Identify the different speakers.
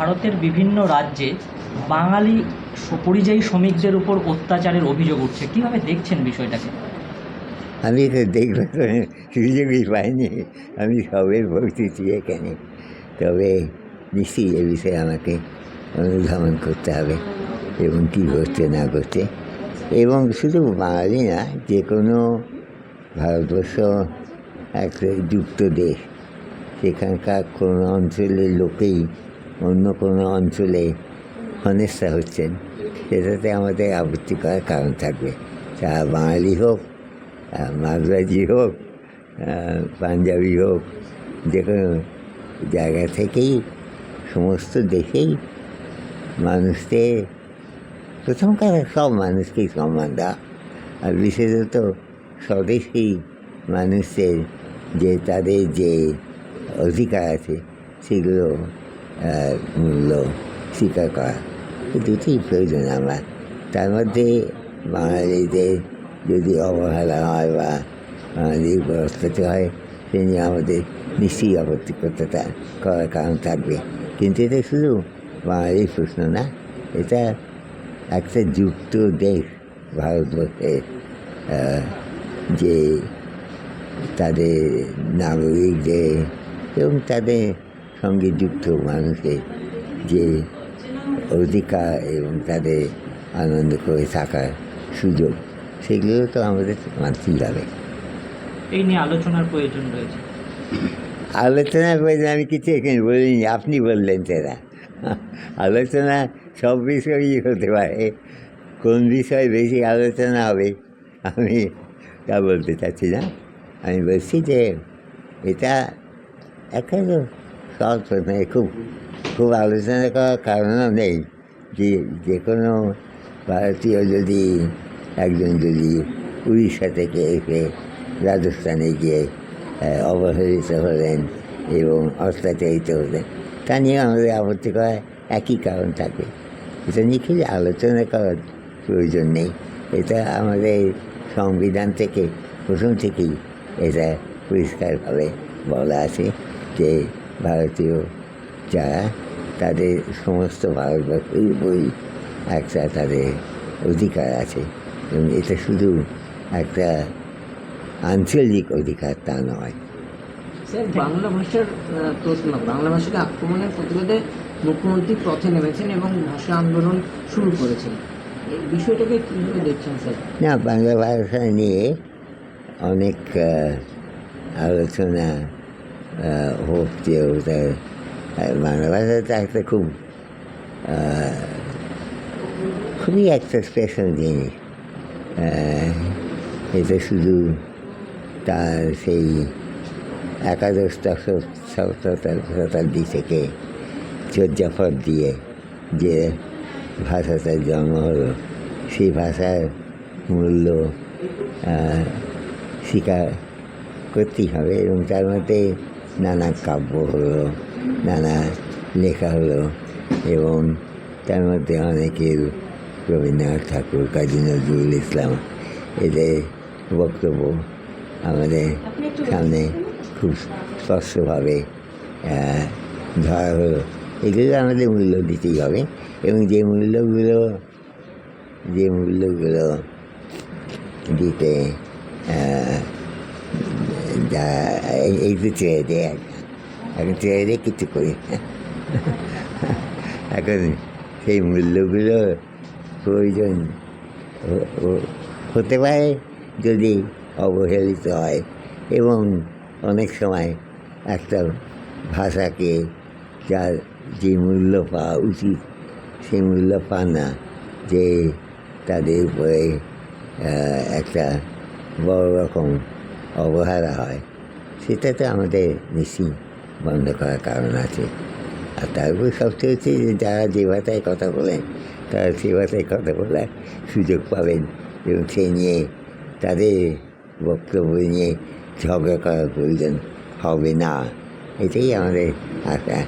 Speaker 1: ভারতের বিভিন্ন রাজ্যে বাঙালি পরিযায়ী শ্রমিকদের উপর অত্যাচারের অভিযোগ উঠছে। কীভাবে দেখছেন বিষয়টাকে?
Speaker 2: আমি তো দেখব সুযোগই পাইনি। আমি সবে ভর্তিছি এখানে তবে নিশ্চয়ই এ বিষয়ে আমাকে অনুধাবন করতে হবে এবং কী করছে না করছে এবং শুধু বাঙালি না, যে কোনো ভারতবর্ষ একটা যুক্ত দেশ, সেখানকার কোনো অঞ্চলের লোকেই অন্য কোনো অঞ্চলে হেনস্থা হচ্ছেন। সেটাতে আমাদের আপত্তি করার কারণ থাকবে। তা বাঙালি হোক মাদ্রাজি হোক পাঞ্জাবি হোক, যে কোনো জায়গা থেকেই, সমস্ত দেশেই মানুষকে প্রথম কথা সব মানুষকেই সম্মান দেওয়া। আর বিশেষত স্বদেশী মানুষের যে তাদের যে অধিকার আছে, সেগুলো মূল্য স্বীকার করা দুটি প্রয়োজন আমার তার মধ্যে বাঙালিদের যদি অবহেলা হয় বা বাঙালির উপর হয় সে নিয়ে আমাদের নিশ্চয়ই আপত্তি করতে করার কারণ থাকবে কিন্তু এটা শুধু বাঙালির প্রশ্ন না এটা একটা যুক্ত দেশ ভারতবর্ষের যে তাদের নাগরিকদের এবং তাদের সঙ্গে যুক্ত মানুষের যে অধিকার এবং তাদের আনন্দ করে থাকার সুযোগ সেগুলো তো আমাদের মানতেই হবে।
Speaker 1: এই নিয়ে আলোচনার প্রয়োজন রয়েছে।
Speaker 2: আলোচনা করে আমি কিছু এখানে বলিনি আপনি বললেন সেটা। আলোচনা সব বিষয়ই হতে পারে কোন বিষয়ে বেশি আলোচনা হবে আমি তা বলতে চাচ্ছি না। আমি বলছি যে এটা একটা প্রশ্ন এ খুব খুব আলোচনা করার কারণও নেই। যে যে কোনো ভারতীয় যদি একজন যদি উড়িষ্যা থেকে এসে রাজস্থানে গিয়ে অবহেলিত হলেন এবং অত্যাচারিত হলেন, তা নিয়ে আমাদের আপত্তি করার একই কারণ থাকে। এটা নিয়ে কি আলোচনা করার প্রয়োজন নেই। এটা আমাদের সংবিধান থেকে, প্রথম থেকেই এটা পরিষ্কারভাবে বলা আছে যে ভারতীয় যারা তাদের সমস্ত ভারতবর্ষের উপরই একটা তাদের অধিকার আছে। এবং এটা শুধু একটা আঞ্চলিক অধিকার তা নয়।
Speaker 3: স্যার বাংলা ভাষার প্রশ্ন। বাংলা ভাষাকে আক্রমণের প্রতিবাদে মুখ্যমন্ত্রী পথে নেমেছেন এবং ভাষা আন্দোলন শুরু করেছেন। এই বিষয়টাকে কীভাবে দেখছেন স্যার?
Speaker 2: না বাংলা ভাষা নিয়ে অনেক আলোচনা ওটা আর বাংলা ভাষাটা একটা খুব খুবই একটা স্পেশাল জিনিস এটা শুধু তার সেই একাদশ দশ- শত- শতাব্দী থেকে চর্যাপদ দিয়ে যে ভাষাটার জন্ম হলো সেই ভাষার মূল্য স্বীকার করতেই হবে এবং তার মধ্যে নানা কাব্য হলো নানা লেখা হলো এবং তার মধ্যে অনেকের রবীন্দ্রনাথ ঠাকুর কাজী নজরুল ইসলাম এদের বক্তব্য আমাদের সামনে খুব স্পষ্টভাবে ধরা হলো। এগুলো আমাদের মূল্য দিতেই হবে এবং যে মূল্যগুলো যে মূল্যগুলো দিতে যা এই- এই তো ছেড়ে দেয় এখন ছেড়ে দিয়ে কিছু করি। এখন সেই মূল্যগুলো প্রয়োজন হতে পারে যদি অবহেলিত হয় এবং অনেক সময় একটা ভাষাকে যার যে মূল্য পাওয়া উচিত সেই মূল্য পান না যে তাদের উপরে একটা বড় রকম অবহেলা হয়। সেটাতে আমাদের নিশ্চয়ই বন্ধ করার কারণ আছে। আর তারপর সবচেয়ে হচ্ছে যে যারা যে ভাষায় কথা বলেন তারা সে ভাষায় কথা বলার সুযোগ পাবেন এবং সেই নিয়ে তাদের বক্তব্য নিয়ে ঝগড়া করার প্রয়োজন হবে না। এটাই আমাদের আশা।